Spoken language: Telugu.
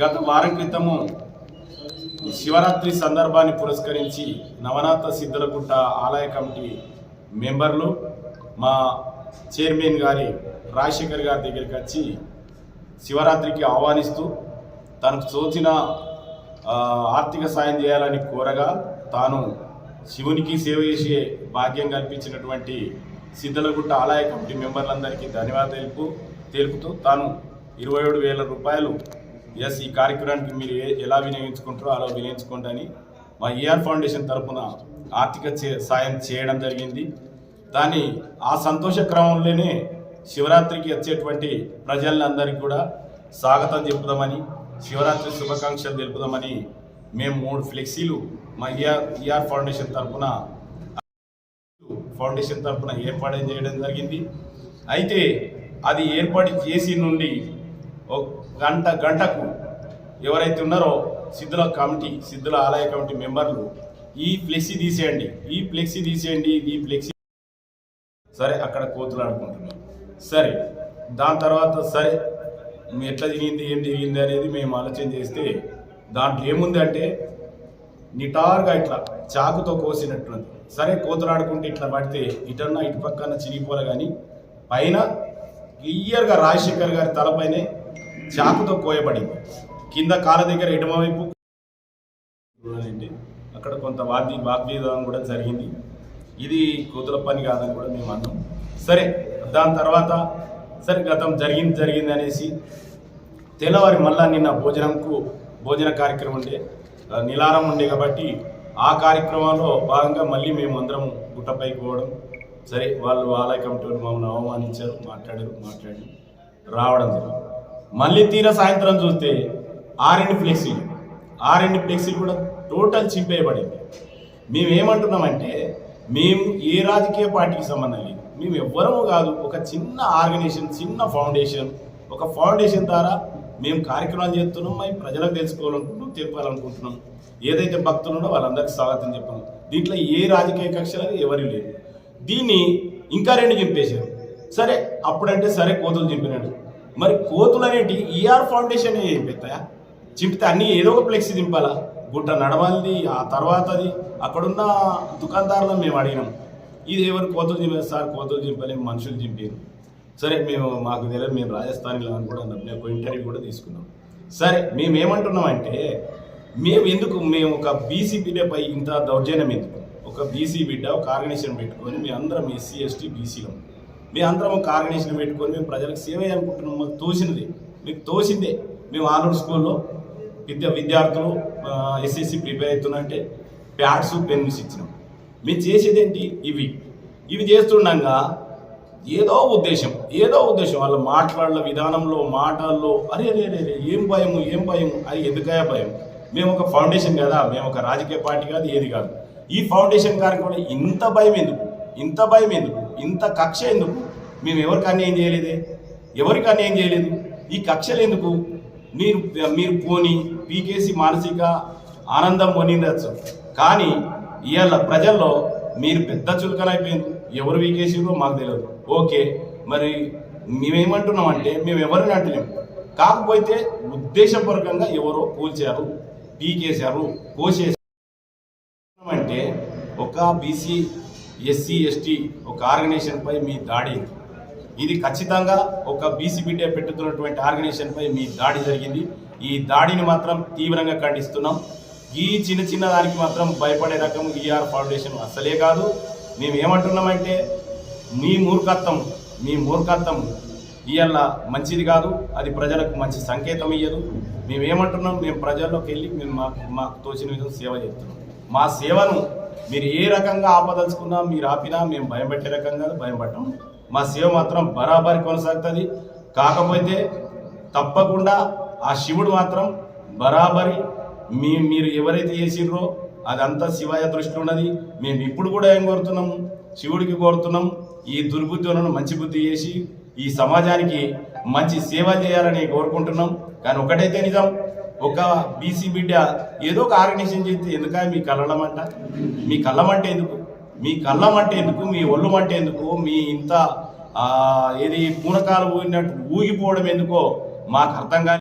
గత వారం క్రితము శివరాత్రి సందర్భాన్ని పురస్కరించి నవనాథ సిద్ధలగుట్ట ఆలయ కమిటీ మెంబర్లు మా చైర్మన్ గారి రాజశేఖర్ గారి దగ్గరికి వచ్చి శివరాత్రికి ఆహ్వానిస్తూ తనకు సోచిన ఆర్థిక సాయం చేయాలని కోరగా తాను శివునికి సేవ చేసే భాగ్యం కల్పించినటువంటి సిద్ధలగుట్ట ఆలయ కమిటీ మెంబర్లందరికీ ధన్యవాదాలు తెలుపు తెలుపుతూ తాను ఇరవై ఏడు వేల రూపాయలు ఎస్ ఈ కార్యక్రమానికి మీరు ఏ- ఎలా వినియోగించుకుంటారో అలా వినియోగించుకోండి అని మా ఈఆర్ ఫౌండేషన్ తరఫున ఆర్థిక చే- సాయం చేయడం జరిగింది. దాని ఆ సంతోష క్రమంలోనే శివరాత్రికి వచ్చేటువంటి ప్రజలందరికీ కూడా స్వాగతం చెప్పుదామని శివరాత్రి శుభాకాంక్షలు తెలుపుదామని మేము మూడు ఫ్లెక్సీలు మా ఈఆర్ ఈఆర్ ఫౌండేషన్ తరఫున ఫౌండేషన్ తరఫున ఏర్పాటు చేయడం జరిగింది. అయితే అది ఏర్పాటు చేసి నుండి గంట గంటకు ఎవరైతే ఉన్నారో సిద్ధుల కమిటీ సిద్ధుల ఆలయ కమిటీ మెంబర్లు ఈ ఫ్లెక్సీ తీసేయండి ఈ ఫ్లెక్సీ తీసేయండి ఈ ఫ్లెక్సీ సరే అక్కడ కోతులు ఆడుకుంటున్నాం సరే దాని తర్వాత సరే ఎట్లా తిరిగింది ఏం తిరిగింది అనేది మేము ఆలోచన చేస్తే దాంట్లో ఏముంది అంటే నిటారుగా ఇట్లా చాకుతో కోసినట్టుంది సరే కోతులు ఆడుకుంటే ఇట్లా పడితే ఇటన్నా ఇటు పక్కన చిరిగిపోలే కానీ పైన క్లియర్గా రాజశేఖర్ గారి తలపైనే చాకుతో కోయబడింది. కింద కాళ్ళ దగ్గర ఎడమవైపు అక్కడ కొంత వాది వాగ్వేదం కూడా జరిగింది. ఇది కూతుల పని కాదని కూడా మేము అన్నాం. సరే దాని తర్వాత సరే గతం జరిగింది జరిగింది అనేసి తెల్లవారి మళ్ళా నిన్న భోజనంకు భోజన కార్యక్రమం ఉండే నిలారం ఉండే కాబట్టి ఆ కార్యక్రమంలో భాగంగా మళ్ళీ మేము అందరం గుట్టపైకి పోవడం. సరే వాళ్ళు ఆలయ కమిటీ మమ్మల్ని అవమానించారు మాట్లాడారు మాట్లాడి రావడం జరిగింది. మళ్ళీ తీరా సాయంత్రం చూస్తే ఆరెండు ఫ్లెక్సీలు ఆరెండు ఫ్లెక్సీలు కూడా టోటల్ చింపేయబడింది. మేము ఏమంటున్నామంటే మేము ఏ రాజకీయ పార్టీకి సంబంధం లేదు. మేము ఎవ్వరము కాదు ఒక చిన్న ఆర్గనైజేషన్ చిన్న ఫౌండేషన్ ఒక ఫౌండేషన్ ద్వారా మేము కార్యక్రమాలు చేస్తున్నాం మేము ప్రజలకు తెలుసుకోవాలనుకుంటున్నాం చెప్పాలనుకుంటున్నాం. ఏదైతే భక్తులు ఉన్నో వాళ్ళందరికీ స్వాగతం చెప్పాం దీంట్లో ఏ రాజకీయ కక్షలు ఎవరు లేదు దీన్ని ఇంకా రెండు చింపేశారు. సరే అప్పుడంటే సరే కోతులు చింపినాడు. మరి కోతులు అనేటి ఈఆర్ ఫౌండేషన్ చింపెత్తాయా చింపితే అన్ని ఏదో ఒక ఫ్లెక్సీ దింపాలా? గుట్ట నడవాలిది ఆ తర్వాతది అక్కడున్న దుకాణదారులను మేము అడిగినాం. ఇది ఎవరు కోతులు చింపారు సార్ కోతులు దింపలేము మనుషులు దింపారు. సరే మేము మాకు తెలియదు మేము రాజస్థాన్లో అని కూడా అన్నాం మేము ఇంటర్వ్యూ కూడా తీసుకున్నాం. సరే మేము ఏమంటున్నామంటే మేము ఎందుకు మేము ఒక బీసీ బిడ్డపై ఇంత దౌర్జన్యం ఎందుకు? ఒక బీసీ బిడ్డ ఒక ఆర్గనైజేషన్ పెట్టుకొని మీ అందరం ఎస్సీ ఎస్టీ బీసీలో మీ అందరం ఒక ఆర్గనైజేషన్ పెట్టుకొని మేము ప్రజలకు సేవ చేయాలనుకుంటున్నాం. మాకు తోసినది. మీకు తోసిందే. మేము ఆనూరు స్కూల్లో విద్య విద్యార్థులు ఎస్ఎస్సి ప్రిపేర్ అవుతున్నంటే ప్యాడ్స్ పెన్స్ ఇచ్చినాం. మేము చేసేది ఏంటి ఇవి. ఇవి చేస్తుండగా ఏదో ఉద్దేశం ఏదో ఉద్దేశం. వాళ్ళ మాట్లాడల విధానంలో మాటల్లో అరే అరే అరే ఏం భయము ఏం భయం అది ఎందుకయా భయం? మేము ఒక ఫౌండేషన్ కదా మేము ఒక రాజకీయ పార్టీ కాదు ఏది కాదు. ఈ ఫౌండేషన్ కార్యక్రమంలో ఇంత భయం ఎందుకు? ఇంత భయం ఎందుకు? ఇంత కక్ష ఎందుకు? మేము ఎవరికి అన్యాయం చేయలేదే? ఎవరికి అన్యాయం చేయలేదు? ఈ కక్షలు ఎందుకు? మీరు మీరు పోని పీకేసి మానసిక ఆనందం పొందిందచ్చు కానీ ఇవాళ ప్రజల్లో మీరు పెద్ద చులకనైపోయింది ఎవరు వీకేసిరో మాకు తెలియదు ఓకే మరి మేమేమంటున్నామంటే మేము ఎవరిని అంటలేము కాకపోతే ఉద్దేశపూర్వకంగా ఎవరో కూల్చారు పీకేశారు కోసేసారు అంటే ఒక బీసీ ఎస్సీ ఎస్టీ ఒక ఆర్గనైజేషన్ పై మీ దాడి. ఇది ఖచ్చితంగా ఒక బీసీ బిడ్డ పెట్టుతున్నటువంటి ఆర్గనైజేషన్ పై మీ దాడి జరిగింది. ఈ దాడిని మాత్రం తీవ్రంగా ఖండిస్తున్నాం. ఈ చిన్న చిన్న దానికి మాత్రం భయపడే రకం ఈఆర్ ఫౌండేషన్ అసలే కాదు. మేము ఏమంటున్నామంటే మీ మూర్ఖత్వం మీ మూర్ఖత్వం ఇవాళ మంచిది కాదు అది ప్రజలకు మంచి సంకేతం ఇయ్యదు. మేము ఏమంటున్నాం మేము ప్రజల్లోకి వెళ్ళి మేము మాకు మాకు తోచిన విధంగా సేవ చేస్తున్నాం. మా సేవను మీరు ఏ రకంగా ఆపదలుచుకున్నా మీరు ఆపినా మేము భయం పెట్టే రకం మా సేవ మాత్రం బరాబరి కొనసాగుతుంది. కాకపోతే తప్పకుండా ఆ శివుడు మాత్రం బరాబరి మీ మీరు ఎవరైతే చేసిర్రో అదంతా శివాయ దృష్టిలో ఉన్నది. మేము ఇప్పుడు కూడా ఏం కోరుతున్నాం శివుడికి కోరుతున్నాం ఈ దుర్బుద్ధి మంచి బుద్ధి చేసి ఈ సమాజానికి మంచి సేవ చేయాలని కోరుకుంటున్నాం. కానీ ఒకటైతే నిజం ఒక బీసీ బిడ్డ ఏదో ఒక ఆర్గనైజేషన్ చేస్తే ఎందుక మీ కళ్ళమంట? మీ కళ్ళమంటే ఎందుకు? మీ కళ్ళమంటే ఎందుకు? మీ ఒళ్ళుమంటే ఎందుకు? మీ ఇంత ఏది పూనకాలు ఊగినట్టు ఊగిపోవడం ఎందుకో మాకు అర్థం కానీ